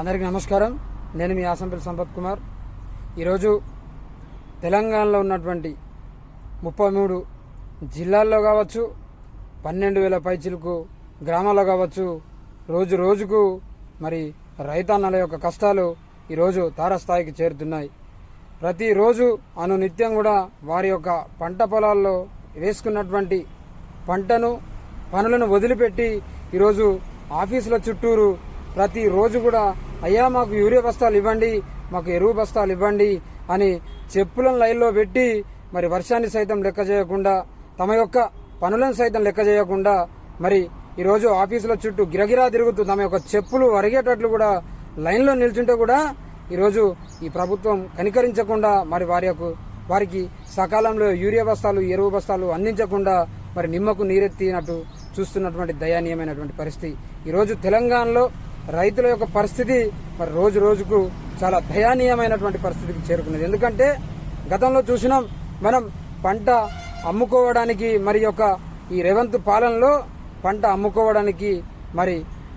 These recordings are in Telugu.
అందరికీ నమస్కారం. నేను మీ ఆసంపల్లి సంపత్ కుమార్. ఈరోజు తెలంగాణలో ఉన్నటువంటి ముప్పై మూడు జిల్లాల్లో కావచ్చు పన్నెండు వేల పైచిలకు గ్రామాల్లో కావచ్చు రోజు రోజుకు మరి రైతన్నల యొక్క కష్టాలు ఈరోజు తారస్థాయికి చేరుతున్నాయి. ప్రతిరోజు అను నిత్యం కూడా వారి యొక్క పంట పొలాల్లో వేసుకున్నటువంటి పంటను పనులను వదిలిపెట్టి ఈరోజు ఆఫీసుల చుట్టూరు ప్రతిరోజు కూడా అయ్యా మాకు యూరియా బస్తాలు ఇవ్వండి మాకు ఎరువు బస్తాలు ఇవ్వండి అని చెప్పులను లైన్లో పెట్టి మరి వర్షాన్ని సైతం లెక్క చేయకుండా తమ యొక్క పనులను సైతం లెక్క చేయకుండా మరి ఈరోజు ఆఫీసుల చుట్టూ గిరగిరా తిరుగుతూ తమ యొక్క చెప్పులు అరిగేటట్లు కూడా లైన్లో నిల్చుంటే కూడా ఈరోజు ఈ ప్రభుత్వం కనికరించకుండా మరి వారి యొక్క వారికి సకాలంలో యూరియా బస్తాలు ఎరువు బస్తాలు అందించకుండా మరి నిమ్మకు నీరెత్తినట్టు చూస్తున్నటువంటి దయానీయమైనటువంటి పరిస్థితి. ఈరోజు తెలంగాణలో రైతుల యొక్క పరిస్థితి మరి రోజు రోజుకు చాలా దయానీయమైనటువంటి పరిస్థితికి చేరుకున్నది. ఎందుకంటే గతంలో చూసినాం మనం పంట అమ్ముకోవడానికి మరి యొక్క ఈ రేవంత్ పాలనలో పంట అమ్ముకోవడానికి మరి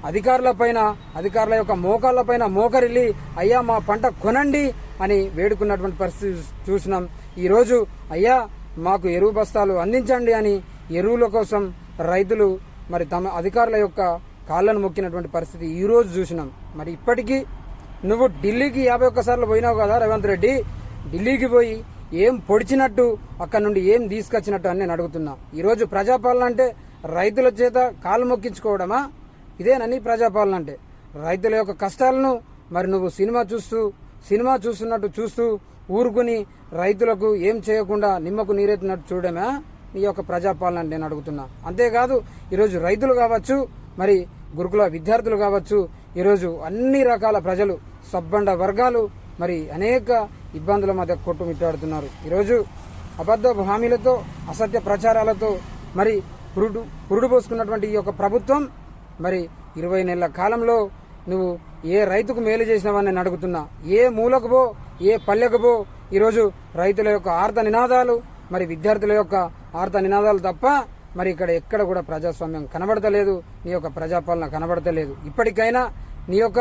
అధికారుల పైన అధికారుల యొక్క మోకాళ్ళ పైన మోకరిల్లి అయ్యా మా పంట కొనండి అని వేడుకున్నటువంటి పరిస్థితి చూసినాం. ఈరోజు అయ్యా మాకు ఎరువు బస్తాలు అందించండి అని ఎరువుల కోసం రైతులు మరి తమ అధికారుల యొక్క కాళ్ళను మొక్కినటువంటి పరిస్థితి ఈ రోజు చూసినాం. మరి ఇప్పటికీ నువ్వు ఢిల్లీకి యాభై ఒక్కసార్లు పోయినావు కదా రేవంత్ రెడ్డి? ఢిల్లీకి పోయి ఏం పొడిచినట్టు అక్కడ నుండి ఏం తీసుకొచ్చినట్టు అని నేను అడుగుతున్నా. ఈరోజు ప్రజాపాలన అంటే రైతుల చేత కాలు మొక్కించుకోవడమా? ఇదేనని ప్రజాపాలన అంటే. రైతుల యొక్క కష్టాలను మరి నువ్వు సినిమా చూస్తూ సినిమా చూస్తున్నట్టు చూస్తూ ఊరుకుని రైతులకు ఏం చేయకుండా నిమ్మకు నీరెత్తినట్టు చూడమా నీ యొక్క ప్రజాపాలన నేను అడుగుతున్నా. అంతేకాదు ఈరోజు రైతులు కావచ్చు మరి గురుకుల విద్యార్థులు కావచ్చు ఈరోజు అన్ని రకాల ప్రజలు సబ్బండ వర్గాలు మరి అనేక ఇబ్బందుల మధ్య కొట్టుమిట్టాడుతున్నారు. ఈరోజు అబద్ధ హామీలతో అసత్య ప్రచారాలతో మరి పురుడు పురుడు పోసుకున్నటువంటి ఈ యొక్క ప్రభుత్వం మరి ఇరవై నెలల కాలంలో నువ్వు ఏ రైతుకు మేలు చేసినావని నేను అడుగుతున్నా. ఏ మూలకు పో ఏ పల్లెకు పో ఈరోజు రైతుల యొక్క ఆర్త నినాదాలు మరి విద్యార్థుల యొక్క ఆర్త నినాదాలు తప్ప మరి ఇక్కడ ఎక్కడ కూడా ప్రజాస్వామ్యం కనబడతలేదు నీ యొక్క ప్రజాపాలన కనబడతలేదు. ఇప్పటికైనా నీ యొక్క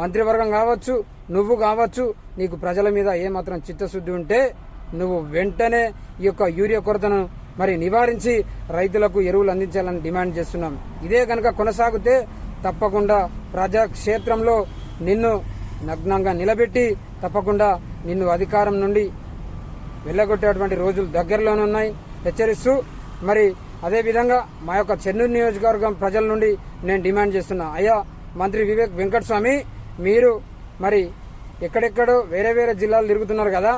మంత్రివర్గం కావచ్చు నువ్వు కావచ్చు నీకు ప్రజల మీద ఏమాత్రం చిత్తశుద్ధి ఉంటే నువ్వు వెంటనే ఈ యొక్క యూరియా కొరతను మరి నివారించి రైతులకు ఎరువులు అందించాలని డిమాండ్ చేస్తున్నాం. ఇదే కనుక కొనసాగితే తప్పకుండా ప్రజాక్షేత్రంలో నిన్ను నగ్నంగా నిలబెట్టి తప్పకుండా నిన్ను అధికారం నుండి వెళ్ళగొట్టేటువంటి రోజులు దగ్గరలోనే ఉన్నాయి. హెచ్చరిస్తూ మరి అదేవిధంగా మా యొక్క చెన్నూరు నియోజకవర్గం ప్రజల నుండి నేను డిమాండ్ చేస్తున్నా. అయ్యా మంత్రి వివేక్ వెంకటస్వామి మీరు మరి ఎక్కడెక్కడో వేరే వేరే జిల్లాలు తిరుగుతున్నారు కదా